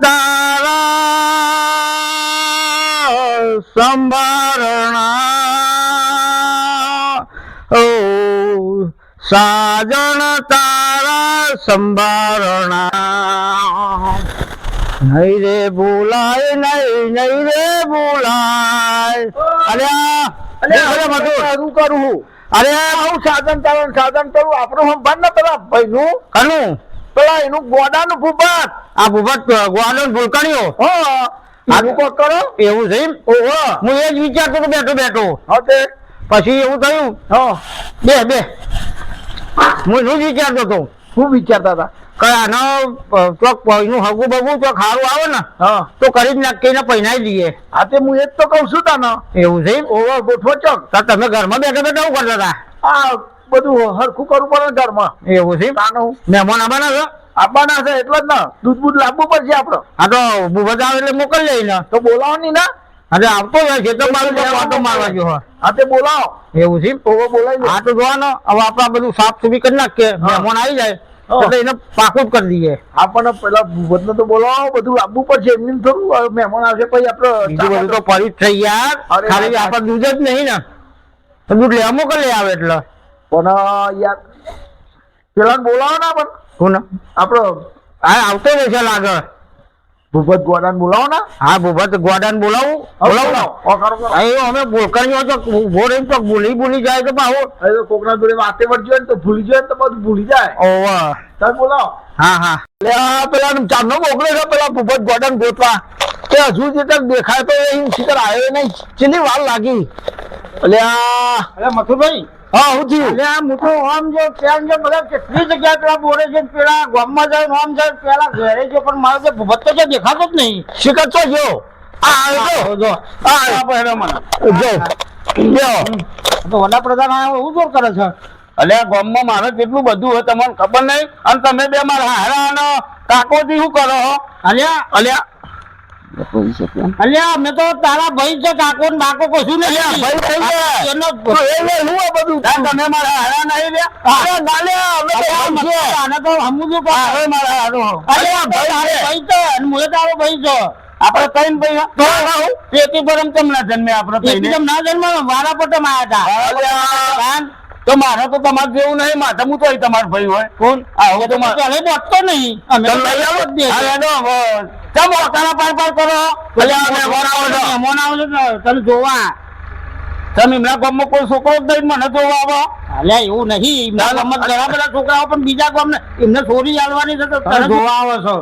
તારા સંભારણા. ઓ સાજણ તારા સંભારણા. નહીં રે બોલાય નહીં નહીં રે બોલાય અરે આ- અરે અરે બધું. શું કરું હું? અરે હું સાધન તારણ સાધન કરું? આપણું સંભાળ ને પેલા ભાઈનું. કનું? પેલા એનું ગોડાનું ભૂપત. આ ભૂપત ગોડાનું ભૂલકણીઓ હો આનું કોક કરો. એવું છે ઓહો. હું એ જ વિચારતો હતો બેઠો બેઠો. હા પછી એવું થયું. હા. બે બે. હું શું વિચારતો હતો? શું વિચારતા હતા? આનો ચોક એનું હગું બગું ચોક સારું આવે ને તો કરી જ નાખીને પહેરાઈ દઈએ. હા તે હું એ જ તો કહું છું તને. એવું છે? ઓવર ગોઠવો ચોક. તો તમે ઘરમાં બેઠા બેઠા શું કરતા હતા? આ બધું હરખું કરવું પડે ઘરમાં. એવું છે? મહેમાન આવવાના છે? આપવાના છે એટલે જ ને. દૂધ બૂધ લાવવું પડશે આપડે. હા તો બધા આવે એટલે મોકલી લઈને તો બોલાવો નહીં ના અરે આવતો હોય છે તો મારું વાતો મારવા ગયો હોય. હા તે બોલાવો. એવું છે? બોલાવી હા તો જોવાનો. હવે આપડા બધું સાફ સુફી કરી નાખીએ. મહેમાન આવી જાય. એટલે એને પાકું કરી દઈએ. આપણને પેલા ભૂપતને તો બોલાવો બધું આપવું પડશે એમને થોડું મહેમાન આવશે પછી આપણે બીજું બધું તો પડી થઈ યાર. ખાલી આપણે દૂધ જ નહીં ને. તો દૂધ લેવા મોકલી આવે એટલે. પણ યાર પેલા બોલાવો ના પણ કોને? આપણો હા આવતો રહેશે લાગે ભૂપત ગોડાન બોલાવો ને. હા ભૂપત ગોડાને બોલાવું. બોલાવું અહીં અમે બોલકણીઓ તો ઊભો રહીને તો ભૂલી ભૂલી જાય તો બાહુ કોકના જોડે વાતે વળજો ને તો ભૂલી જાય ને તો બધું ભૂલી જાય. ઓવા તમે બોલાવો. હા હા. આ પેલા ચાંદનો મોકલે છે પેલા ભૂપત ગોડાન ગોતવા. તે હજુ જે તક દેખાય તો એ શિખર આવ્યો નહીં. ચીલી વાર લાગી? એટલે આ. અરે મથુભાઈ હા હું થયું. આ મોટો આમ જો ત્યાં જો બધા કેટલી જગ્યા પેલા બોરે છે પેલા ગામમાં જાય આમ જાય પેલા ઘરે છે પણ મારો ભૂપત તો દેખાતો જ નહીં. શિખર તો જો આ જો આ પહેરો મને. જો. જો. તો વડાપ્રધાન આ એવું જોર કરે છે. અલે ગામમાં મારે કેટલું બધું હોય તમને ખબર નહીં? અને તમે બે મારા હારા અને કાકોથી શું કરો અલ્યા અલ્યા અલ્યા મેં તો તારા ભાઈ છે કાકો ને બાકો કશું નહીં ભાઈ થઈ ગયા. એનો હું આ બધું તમે મારા હારા નહીં લે અરે ના અમે તો આમ છે આને તો સમજુ કે હવે મારા હારો અલ્યા ભાઈ ભાઈ છે. અને મુએ તારો ભાઈ છો. આપણે કઈ ભાઈ તો હું. પેટી પર કેમ ના જન્મે આપણે કેમ ના જન્મે? વારા પટમ આયા તો. મારે તો તમારે જેવું નહીં માથે હું તો તમારો ભાઈ હોય. કોણ? આવો તો મારે હવે બોટતો નહીં. અમે લઈ આવો. કેમ તારા પાર પાર કરો. અમે મહેમાન આવો છો ને તને જોવા? તમે એમના ગામમાં કોઈ છોકરો જ નહીં મને જોવા આવો. અલ્યા એવું નહીં. એમના ગામમાં ઘણા બધા છોકરાઓ પણ બીજા ગામને એમને છોરી આલવાની છે તો તને જોવા આવો છો.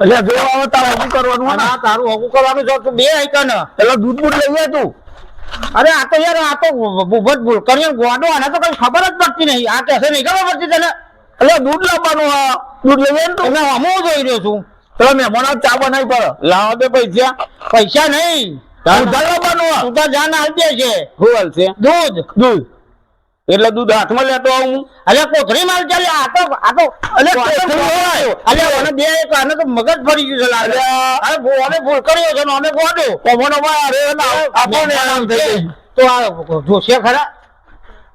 એટલે જોવા આવો તારે હગું કરવાનું હા તારું હગું કરવાનું છે તું બે આઈકન. એટલે દૂધ બૂટ લઈ તું. અરે આ તો યાર આ તો ભૂપત ભૂલ. કરી ગોડો આને તો કઈ ખબર જ પડતી નહીં. આ કહેશે નહીં. ખબર પડતી તને? એટલે દૂધ લાવવાનું દૂધ લઈએ ને તું. હું જોઈ રહ્યો છું. પેલા મહેમાનો ચા બનાવી પડે. લાવો દે પૈસા. પૈસા નહીં. તું તો જાન હાલ છે શું હાલ દૂધ. દૂધ. એટલે દૂધ હાથમાં લેતો આવું અલે કોથળી માલ ચાલે. આ તો આ તો અલે અલે મને બે એક આને તો મગજ ફરી ગયું છે લાગે. અરે અમે ભૂલ કર્યો છે અમે ગોડો પવનો માં અરે આપણને આરામ થઈ તો આ જોશે ખરા?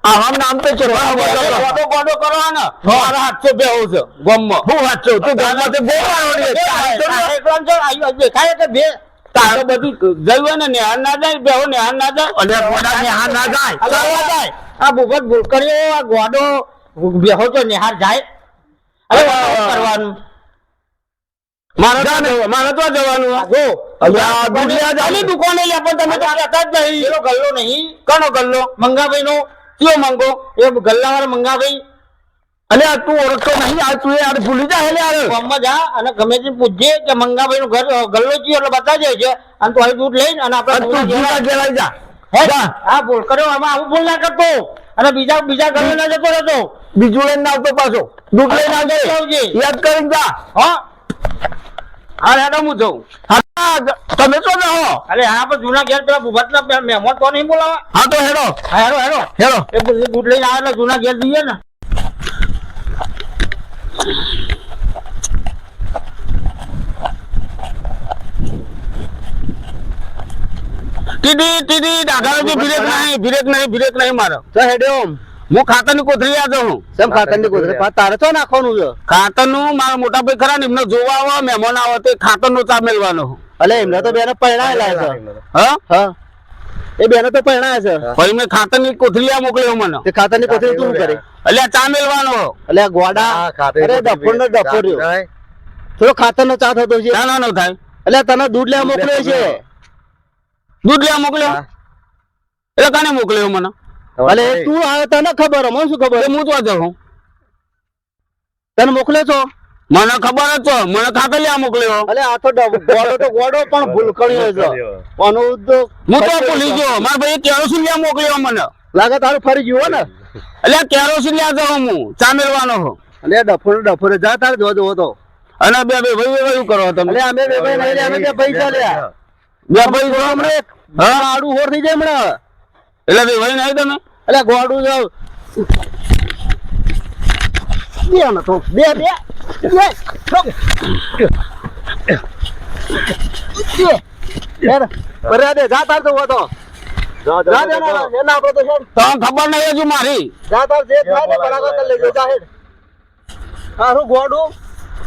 આમ નામ તો છે ગોડો ગોડો કરવાનો મારા હાથસો બે છે ગમમાં. હું હાથસો તું ગમમાં તે બોલવાનો દેખાય કે બે? તારે બધું જયું ને નેહાર ના જાય બેહો નેહાર ના જાય. અને ગોડા નેહાર ના જાય. જાય આ ભૂપત ભૂલ કર્યો આ ગોડો બેહો તો નેહાર જાય. અરે કરવાનું? મારે તો મારે તો જવાનું. અલી દુકાને લે પણ તમે તો હતા જ નહીં ગલ્લો નહીં. કનો ગલ્લો? મંગાભાઈ નો કયો મંગો? એ ગલ્લા વાળા મંગાભાઈ અલે તું ઓળખતો નહીં આ તું યાર ભૂલી જા હેલે યાર ગામમાં જા અને ગમે તે પૂછજે કે મંગાભાઈ નું ઘર ગલ્લો ચિયો એટલે બતાજે છે. અને તું અહીં દૂધ લઈને અને આપણે તું જીવા ગેલાઈ જા. હે? આ ભૂલ કર્યો આમાં આવું ભૂલ ના કરતો. અને બીજા બીજા ગલ્લો ના જતો રહેતો. બીજું લઈને આવતો પાછો. દૂધ લઈને આવજે. યાદ કરીને જા. હા. હા હેડો હું જઉં. તમે તો જાઓ અરે આ પણ જૂના ઘેર પેલા ભૂભત મહેમાન તો નહીં બોલાવા? હા તો હેડો. હેડો હેડો. હેડો. એ દૂધ લઈને આવે જૂના ઘેર જઈએ ને. નહીં ફિરેક નહીં ફિરેક નહીં મારો. તો હેડે ઓમ. હું ખાતર યાદ હું. ખાતરની કોથળી. તારે તો નાખવાનું છે? નું મારા મોટા ભાઈ ખરા ને એમને જોવા આવે મહેમાન આવે તો ખાતર નો ચા મેળવાનો હું. અલે એમને તો બેને પરણાયેલા છે હા? હા. એ બેને તો પરણાયા છે. પછી મેં ખાતરની કોથળી આ મોકલ્યો મને. તે ખાતરની કોથળી તું કરે? અલે ચા મેળવાનો અલે ગોડા. અરે ડફોર ને ડફોર થોડો ખાતર નો ચા થતો છે. ના ના નો થાય. એટલે તને દૂધ લેવા મોકલ્યો છે. દૂધ લેવા મોકલ્યો? એટલે કાને મોકલ્યો મને? અલે તું આવે તને ખબર મને શું ખબર? હું તો જાઉં. તને મોકલે છો? મને ખબર જ છે મને ખાતર મોકલ્યો. અલે આ તો ગોડો તો ગોડો પણ ભૂલકણ્યો છે. અનુદ હું તો ભૂલી ગયો. મારા ભાઈ કેરોસીન લ્યા મોકલ્યો મને. લાગે તારું ફરી ગયું ને? એટલે કેરોસીન લ્યા જાઉં હું. ચા મેળવાનો હો. અલે ડફોર ડફોરે. જા તારે જો જો તો અને બે બે ભાઈ ભાઈ કરો તમે. અલે અમે બે ભાઈ નહીં અમે બે પૈસા લ્યા બે ભાઈ જો હમણાં એક. હા? આડું હોર થઈ જાય હમણાં. એટલે બે ભાઈ નહીં તમે? અલે ગોડું જાવ. બે ન તો. બે બે. બરાબર જા તાર તો ઊભો તો. જા દે ના, એના આપણે તો હેડ. તો ખબર નહીં હજુ મારી ને ગોડું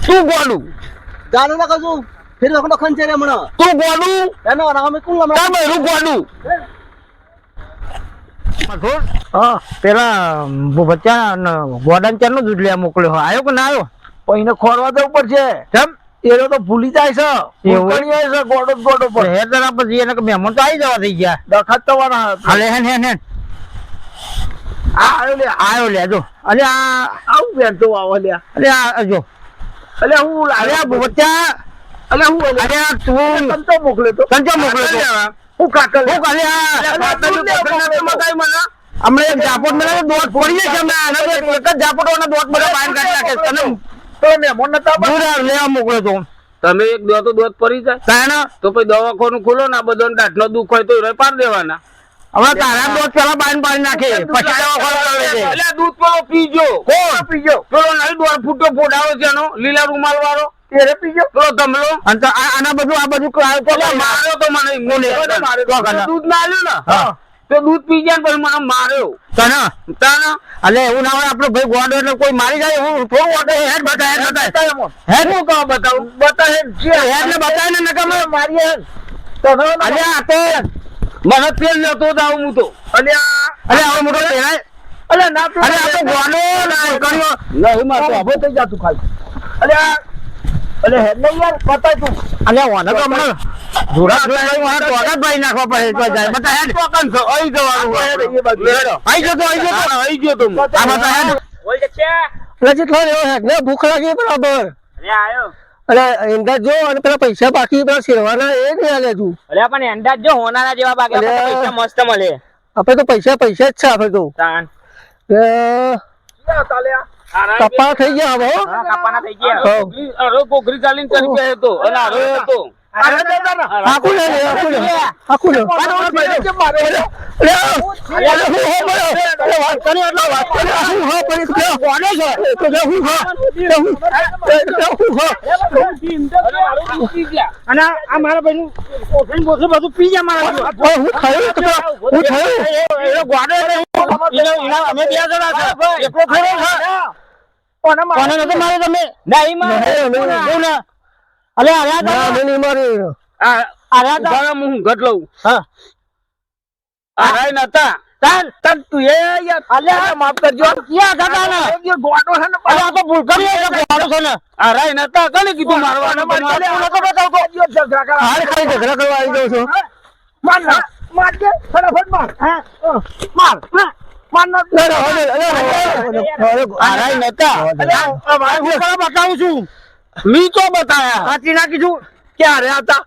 તું ગોડું જાનું ના કશું ફેર લખનો ખંચે રે હમણાં તું ગોડું એનો બૈરું ગોડું હા પેલા બચ્ચા ગોડાન ચારનો દૂધ લેવા મોકલ્યો આવ્યો કે ના આવ્યો કોઈને ખોરવા દેવું પડશે. કેમ? એનો તો ભૂલી જાય છે? ભૂલકણી આવે છે ગોડો ગોડો પર. હે તરા પછી એને કે મહેમાન તો આવી જવા થઈ ગયા. દખાત થવાના હાલે હેન હેન હેન. આયો લે આયો લે જો. અલે આ આવું બેન તો આવો લે અલે આ જો. અલે હું અલે આ બચ્ચા અલે હું અલે આ તું. તને તો મોકલ્યો તો. કંચો મોકલ્યો તો? હું કાકલ હું કાલે આ કોથળી નથી મગાવી મને અમને જાપોટ મેલા દોટ પડી છે હમણાં. આના એક જ જાપોટોનો દોટ બધા બહાર કાઢી નાખે. તને તો મહેમાન નતા દૂધ લેવા મોકલ્યો તો. તમે એક દો તો દોત પડી જાય. તાણે? તો પછી દવાખાનું ખુલો ને આ બધો દાંતનો દુખ હોય તો એ પાર દેવાના. હવે તારા દોટ પેલા બાંધ પાડી નાખે. પછી દવાખાનું કરે છે. એટલે દૂધ પેલો પીજો કોણ? પીજો પેલો નહીં દોડ ફૂટો ફોડાવો છે એનો લીલા રૂમાલ વાળો. તેરે પીજો પેલો ધમલો. અને આના બધું આ બધું માર્યો તો મને. દૂધ ના આવ્યું ને. હા. તો દૂધ પી ગયા પછી મને માર્યો. તને? તને? એટલે એવું ના હોય આપણો ભાઈ ગોડો એટલે કોઈ મારી જાય? હું થોડું વાટે હેડ બતાય હેડ બતાય. હેડ. હું કહો બતાવું? બતા હે હેડ ને બતાય ને નકમ મારી હે તો હવે અલે આ તો મને તેલ નતો જ હું તો. અલે અલે આવો મોટો પહેરાય અલે ના અલે આ તો ગોડો ના કર્યો નહીં મારતો હવે થઈ જાતું ખાલી. અલે આ અલે નહીં યાર તું. અલે વાને તો હમણાં જોડા જોડા વાને ટોકા ભાઈ નાખવા પડે તો જાય. બતાય હેડ. ટોકન છે અહીં જવાનું હોય. એ બાજુ. લેડો. આઈ જતો આઈ જતો. હા, ગયો તો આ બતાય હેડ. એટલે જેટલો રહ્યો હે ને ભૂખ લાગી બરાબર. અરે અંદાજ જો અને પેલા પૈસા બાકી પેલા શેરવાના એ નહીં આલે તું. અરે પણ અંદાજ જો હોનારા જેવા બાકી પૈસા મસ્ત મળે. આપણે તો પૈસા પૈસા જ છે આપણે તો. તાન. એ કપા થઈ ગયા હવે હો. હા, કાપવાના થઈ ગયા. અરે કોકરી ચાલીને ચાલી ગયા હતો અને અરે હતો. એટલે. અને આ મારા ભાઈ નું બોથળી બધું પી ગયા મારા હું થયું હું થયું ગોડો એટલે અમે બે જણા છે. એકલો થોડો છે. કોને માર્યો તમે? નહીં માં નહીં, નહીં. એવું ને. અલે અરે આ ના, તો- મેં નહીં માર્યું. આ અરે તો- હું ઘટ લઉં? હા. આ રાય નતા તાન. તન તું એ યાર. અલે માફ કરજો. ક્યાં હતા ને ગોડો છે ને અરે આ તો ભૂલકરી એ ગોડો છે ને. આ નતા કને કીધું મારવાનું તમારે? હું નતો બતાવતો. હાલ ખાલી ઝઘડા કરવા આવી ગયો છો. માર ના. માર દે. ફટાફટ માર. હા. માર. માર ના. અરે, અરે, અરે, અરે, અરે, આ રાય નતા અલે આ હું બતાવું છું? મી તો બતાયા સાચી નાખી છું ક્યાં રહ્યા હતા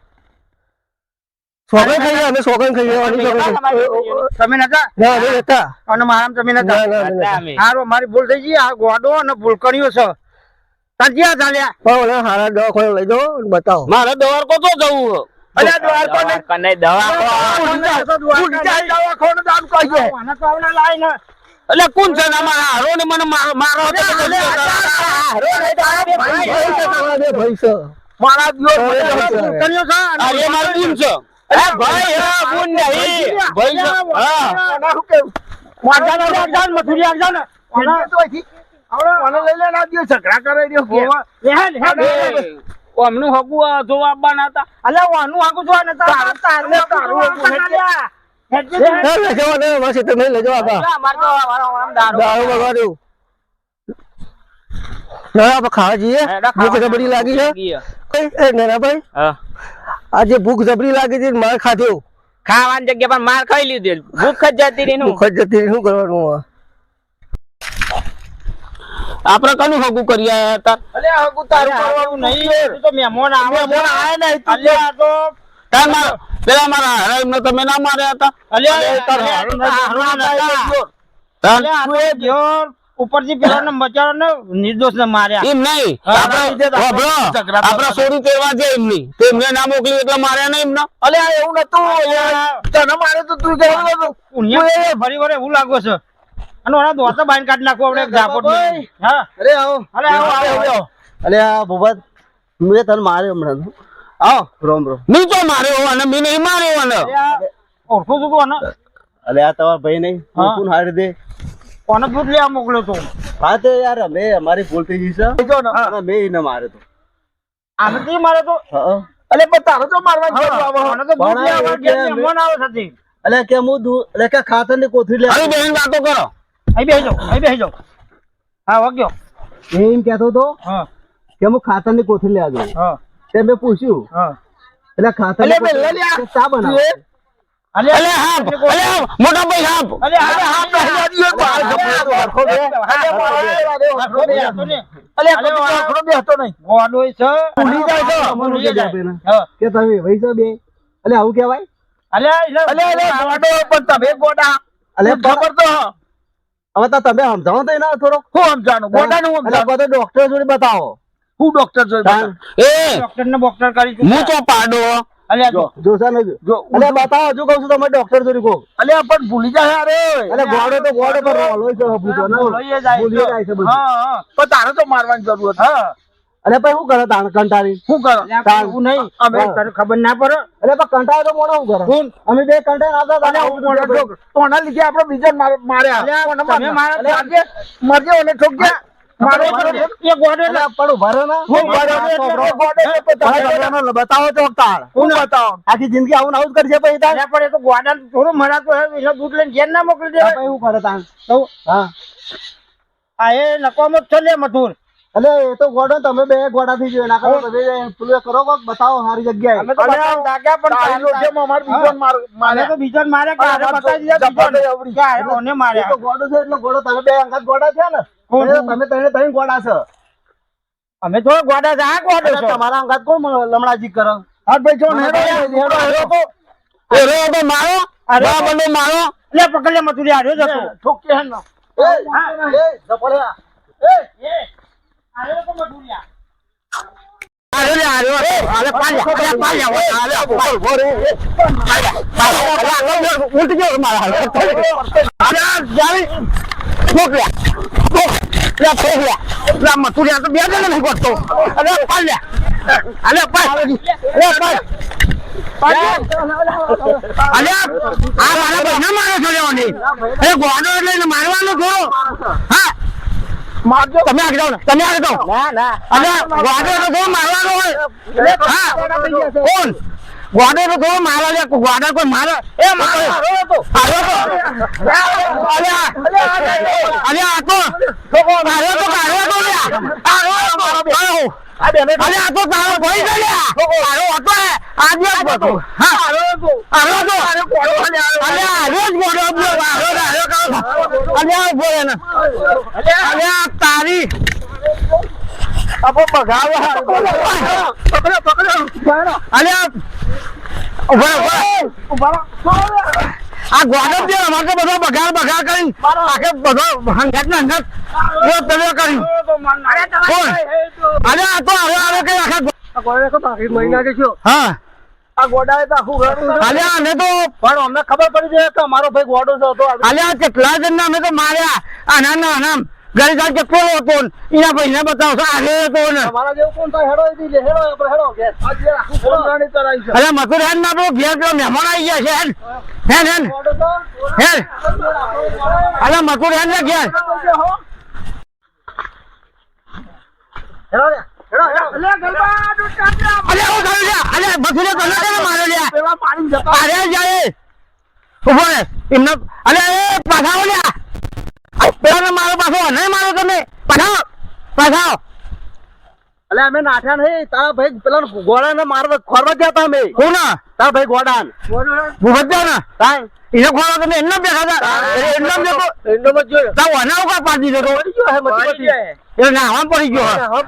સોગન ખાઈ ગયા અમે સોગન ખાઈ ગયા અમે સોગન ખાઈ ગયા. તમે નતા ના અમે હતા અને મારામ તમે નતા ના, ના, અમે. હારો મારી ભૂલ થઈ ગઈ આ ગોડો અને ભૂલકણીઓ છે. તાજ્યા ચાલ્યા? પણ હારા દવાખાને લઈ જાઓ બતાવો. મારે દ્વારકો તો જવું. અલ્યા દ્વારકો ને દવા નહીં, દવા દવાખાનું દાન કહીએ. આને તો આવને લાય ને એટલે કોણ છે? ને અમારા હારો ને મને મારો હતો. મારા દિયો અરે, છે. આ એ મારું છે. એ ભાઈ હા બુન નહીં. ભાઈ છે. હા. મથુરી આગળ લઈ લે ને ઝઘડા કરે રહ્યો કે. હેડ, હેડ, હેડ. એ, ઓમનું હગું જોવા આવવાના હતા. અલ્યા, વાનું આખું જોવા નતા. તારું- તારું- તારું હતું, હેડ. હેડ, હેડ. એ લઈ જવા દે માસી તમે લઈ જવા કા અમારે તો અમારો આમ દારૂ દારૂ ના ખાવા જઈએ ભૂખ જબરી લાગી છે એ નેનાભાઈ આજે ભૂખ જબરી લાગી છે માર ખાધો ખાવાની જગ્યા પર માર ખાઈ લીધેલ ભૂખ જ જતી રહી ભૂખ જ જતી શું કરવાનું આપડે કનું હગું કરી આયા હતા અલ્યા, હગું તારું કરવાનું નહીં. તો મહેમાન આવે. મહેમાન આયા નહીં, તું તાર પેલા મારા હરામને તમે ના માર્યા હતા? અલ્યા, તાર અલ્યા, ના ના અલ્યા, માર્યા. એમ નહીં. આપણે આપણે સોરી તેવા છે એમની. તો એમને ના મોકલી એટલે માર્યા નહીં એમને. અલ્યા, એવું નતું. તને મારે તો નતું. ફરી વાર એવું લાગો છે. અને ઓના દોસ્તો બાઈન કાઢી નાખો આપણે હા. અરે આવો. અરે આવો, આવો. અરે ભૂપત મેં તને માર્યો હમણાં. આવો રોમ રોમ મી તો માર્યો અને મી નહીં માર્યો અને અલ્યા, ઓળખું છું તું આને? અલે આ તમારા ભાઈ નહીં? કોણ હારી દે કોને દૂધ લેવા મોકલ્યો તો? હા તો યાર અમે અમારી ભૂલ થઈ ગઈ છે. અને મે એને માર્યો તો. આને થી માર્યો તો? હા અલે પણ તારો તો મારવા મને તો દૂધ લેવા એટલે મહેમાન આવે છે અલે કે હું દૂ અલે કે ખાતરની કોથળી લે અરે બેન વાતો કરો. અહીં બેહી જાવ અહીં બેહી જાવ હા વાગ્યો. એમ કહેતો તો હા. કે હું ખાતરની કોથળી લેવા દઉં હા. તે મેં પૂછ્યું હા એટલે ખાતા અલે બે લઈ લ્યા. ચા બનાવે અલે અલે હાપ અલે હાપ, મોટા ભાઈ હાપ અલે અલે હા પહેલા દિવસ તો હાલ ગપ્પો તો હરખો બે. હરખો બે હતો ને. અલે હરખો બે હતો નહીં. ગોડોય છે. ભૂલી જાય છે. ભૂલી જાય. કે તમે છો બે અલે આવું કહેવાય અલે અલે, અલે, ગોડો પણ તમે ગોડા. અલે ખબર તો હવે તો તમે સમજાવો તો એના થોડો હું સમજાણું ગોડાનું સમજાણું. બધો ડોક્ટર જોડે બતાવો હું ડોક્ટર જોઈ એ ડોક્ટર ને બોક્ટર કરી હું તો પાડો. અલે જો જો ને જો અલે બતાવો હજુ કહું છું તમે ડોક્ટર જોડે કહો. અલે પણ ભૂલી જાય અરે અલે ગોળો તો ગોળો પર રોલો છે હપું ને? ભૂલી જાય ભૂલી જાય છે હા હા. પણ તારે તો મારવાની જરૂર હતી હા. અલે ભાઈ શું કરે તાણ કંટાળી? શું કરો? તાન. નહીં. અમે તને ખબર ના પડે. અરે પણ કંટાળે તો મોડો શું કરે? અમે બે કંટાળે આવતા હતા હું મોડો તો તોના લીધે આપણે બીજા માર્યા? મારજે. મારજે ઓને ઠોક મારો ને. ને ને બતાવો તો હું બતાવો? આખી જિંદગી આવું ને આવું કરશે પછી પણ એ તો ગોડા થોડું મરાતો એટલે દૂધ લઈને ઘેર ના મોકલી દે એવું કરે તાણ. તો હા. આ એ નકામો જ છે લે મથુર અલે એ તો ગોડો તમે બે ગોડા થી જોઈ એના કરતા તમે પેલું કરો કોક બતાવો સારી જગ્યાએ. અમે તો દાગ્યા પણ તારીનો જેમ અમારે બીજો મારે તો બીજો મારે કે આરે બતાવી દીધા આને ઓને માર્યા. તો ગોડો છે એટલે ગોડો તમે બે અંગત ગોડા છે ને? તમે ત્રણે ત્રણ ગોડા છે અમે તો ગોડા છે ગોડો એટલે તમારા અંગાત કોણ લમણાજી કરે હા ભાઈ જો મને હેડો, તો હેડો, હેડો તો. એ તો મારો અરે બરાબર મારો લે પકડ લે મથુરી હાર્યો જતો ઠોકીએ હે ને. એ એ જપડ્યા એ એ હાર્યો તો પાલ્યા ઉલટ ગયો મારા લે ફોકલ્યા લે. મતુરિયા તો બે જણ નહીં કરતો અરે અરે પાલ અરે પાલ અરે આ મારા બહેના મારે છો લેવાની. એ ગોડો એટલે મારવાનો થોડો હા. મારજો. તમે આગળ જાઓ તમે આગળ જાઓ ના ના. અરે ગોડો મારવાનો હોય. હા. કોણ? ગોડો તો થોડો મારો લે ગોડો કોઈ મારે એ મારો તો અરે અરે આ તો મારો તો કાઢો તો લે હારો હારો અરે આ તો તારો ભાઈ છે લે હારો હતો આજે હતો. હા. હારો તો હારો તો અરે હારો જ ગોડો બોલે ને. અરે તારી આપો બગાવે પકડો પકડો. અરે ઊભા ઊભા. આ ગોડો જે અમારે બધો બગાડ બગાડ કરીને આખે બધો હંગાત ને હંગાત. એ તમે કર્યું કોણ અરે આ તો હવે આવે મહિના કે હા. આખું અરે તો પણ અમને ખબર પડી જાય કે અમારો ભાઈ ગોડો છે આ કેટલા જણ અમે તો માર્યા. આના ના ઘરે જાણ કે હતો? ને એના ભાઈને બતાવશો. આને હતો ને. મારા જેવું કોણ થાય? હેડો એથી હેડો આપણે હેડો ઘેર આજે આખું ફોન ચલાવી છે. અરે મથુર હેન ના પેલો ઘેર પેલો મહેમાન આવી ગયા છે હેન હેન હેન હેન અરે મકુર હેન ને ઘેર. હેડો ચાલ્યા અરે જાય. ઊભો રે એમને અરે એ પાછાઓ લ્યા. પેલા મારો પાછો નહીં મારો તમે. પાછાઓ પાછાઓ અલે અમે નાઠ્યા નહીં. તારા ભાઈ પેલા ગોળાને મારવા ખોરવા ગયા તા અમે. કોણ તારા ભાઈ ગોડાન ભૂપત ને? તાય. એને ખોળો તમે એમને બેઠા હતા. એમને દેખો એન્ડો જોયો. તા. વના ઉકા પાડી ગયો એ પડી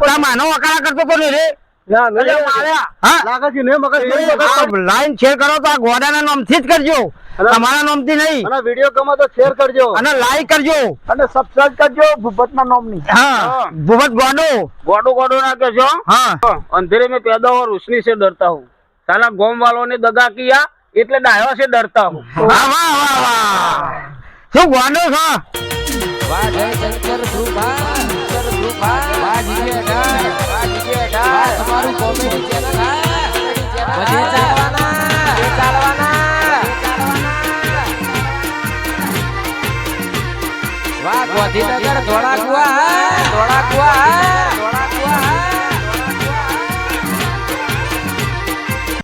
તા માનો વકારા કરતો તો ને રે. ના ના અરે હા? લાગે છે ને મગજ નહીં મગજ આ લાઈન શેર કરો તો આ ગોડાના નામથી જ કરજો. તમારા નામથી નહીં અને વીડિયો ગમે તો શેર કરજો અને લાઈક કરજો અને સબસ્ક્રાઇબ કરજો ભૂપત ના નામની હા ભૂપત ગોડો ગોડો ગોડો ના કહેજો હા અંધેરે મેં પેદા હોય રોશની છે ડરતા હું સાલા ગોમ વાળો ને દગા કિયા એટલે ડાયો છે ડરતા હું વાહ વાહ વાહ વાહ શું ગોડો છો વાહ શંકર ભૂપા શંકર ભૂપા વાહ ડાય વાહ ડાય તમારું કોમેડી ચેનલ હા બધે ગોધીનગર ધોળાકુવા ધોળાકુવા